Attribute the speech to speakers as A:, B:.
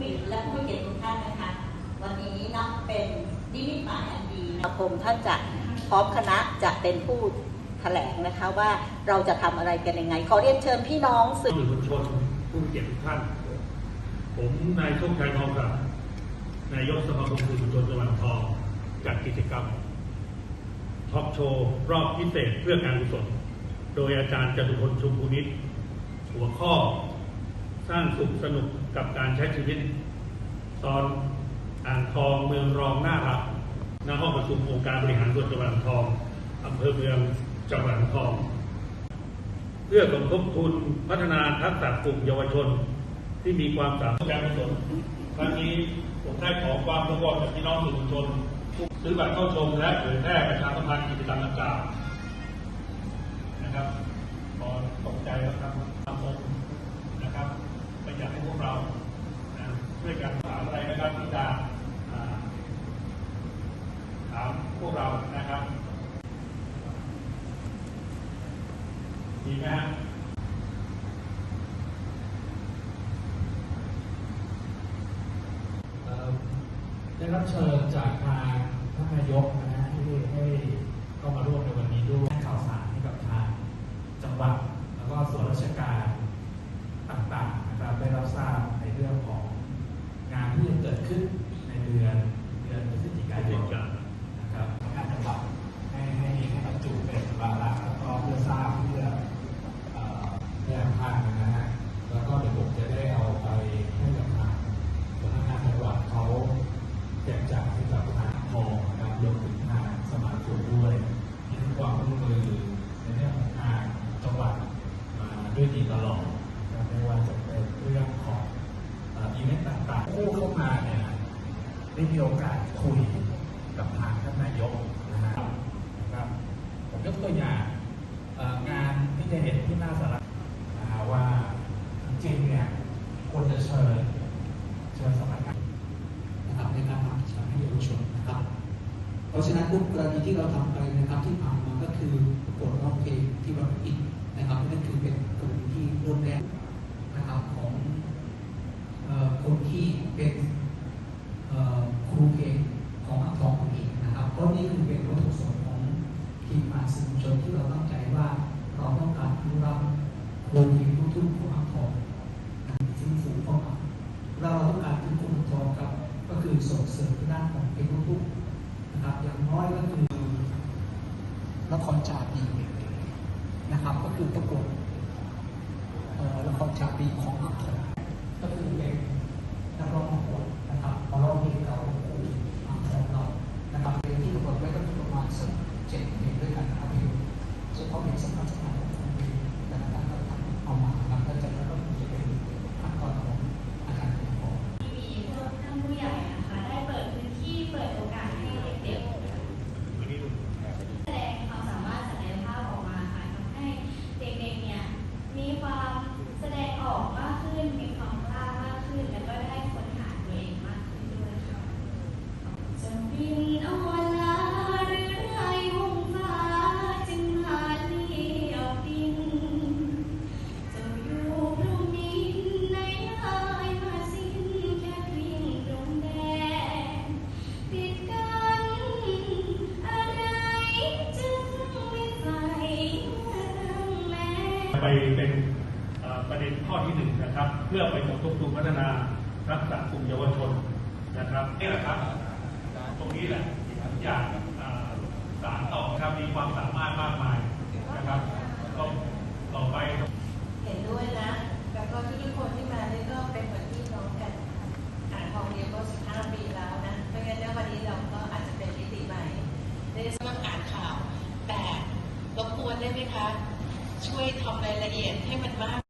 A: วิทย์และผู้เกียรติทุกท่านนะคะ วันนี้นับเป็นนิมิตหมายอันดีนะคมท่านจะพร้อมคณะจะเป็นผู้แถลงนะคะว่าเราจะทำอะไรกันยังไง ขอเรียนเชิญพี่น้องสื่อ
B: สื่อมวลชนผู้เกียรติทุกท่าน ผมนายโชคชัยทองกับนายกสมาคมสื่อมวลชนจังหวัดอ่างทองจัดกิจกรรมทอล์กโชว์รอบพิเศษเพื่อการกุศลโดยอาจารย์จตุพลชุมพูนิตหัวข้อ สร้างสุขสนุกกับการใช้ชีวิต ตอนอ่างทองเมืองรองหน่ารักณห้องประชุมองค์การบริหารส่วนจังหวัดอ่างทองอำเภอเมืองจังหวัดอ่างทอง เพื่อสมทบทุนพัฒนาทักษะกลุ่มเยาวชน ที่มีความสามารถการกุศลครั้งนี้ผมได้ขอความร่วมมือจากพี่น้องสื่อมวลชนผู้ซื้อบัตรเข้าชมและเผยแพร่ประชาสัมพันธ์กิจกรรมดังกล่าวนะครับขอตกใจแล้วครับทำผมนะครับไม่อยากให้พวกเรานะช่วยกันถามอะไรนะครับที่จะอ่าถามพ วกเรานะครับดีไหมฮะ
C: ได้รับเชิญจากทางท่านนายกนะฮะที่ให้เข้ามาร่วมในวันนี้ด้วยให้ข่าวสารให้กับทางจังหวัดแล้วก็ส่วนราชการต่างๆนะครับได้รับทราบในเรื่องของงานที่จะเกิดขึ้นเดือนพฤศจิกายนนะครับทางการจังหวัดให้ให้ให้บรรจุเป็นวาระแล้วก็เพื่อทราบเพื่อเอ่อเพื่อทางนะฮะแล้วก็เดี๋ยวผมจะได้เอาไปให้กับทาง สำนักงานจังหวัดเขาแจกจ่ายให้กับทางพองนะครับรวมถึงทางสมาคมด้วยที่ให้ความร่วมมือในเรื่องของทางจังหวัดมา ด้วยดีตลอดนะครับไม่ว่าจะเป็นเรื่องของอีเวนต์ต่างๆผู้เข้ามาเนี่ยได้มีโอกาสคุยกับทางท่านนายกนะครับนะครับผมยกตัวอย่างงานที่จะเห็นที่หน้าสารนะฮะว่าจริงเนี่ยควรจะเชิญเชิญสำนักงาน
D: นะครับในการทำกิจกรรมให้เยาวชนนะครับเพราะฉะนั้นทุกกรณีที่เราทำไปนะครับที่ผ่านมาก็คือประกวดร้องเพลงที่วัดอิน นะครับนั่นคือเป็นกรณีที่รุ่นแรกนะครับของออคนที่เป็นครูเพลงของอ่างทองเองนะครับเพราะนี่คือเป็นวัตถุประสงค์ของทีมงานสื่อมวลชนที่เราตั้งใจว่าเราต้องการอนุรักษ์ครูเพลงลูกทุ่งของอ่างทองฟื้นฟูเข้ามาเราต้องการถึงคุณทองครับก็คือส่งเสริมด้านของเพลงลูกทุ่งนะครับอย่างน้อยก็คือละครจาปีนะครับ ก็คือประกวดเอ่อ ละค ไปเป็น
E: ประเด็นข้อ
B: ที่หนึ่งนะครับ เพื่อไปสมทบทุนพัฒนาทักษะกลุ่มเยาวชนนะครับนี่แหละครับ ตรงนี้แหละที่อยากสารต่อครับมีความสามารถมากมายนะครับก็ต่อไป
A: เห็นด้วยนะ แล้วก็ทุกคนที่มาเนี่ยก็เป็นเหมือนพี่น้องกันอ่านทองเรียนก็15 ปีแล้วนะไม่งั้นเนี่ยวันนี้เราก็อาจจะเป็นมิติใหม่ได้
F: สำหรับอ่านข่าวแต่รบกวนได้ไหมคะ ช่วยทำรายละเอียดให้มันมาก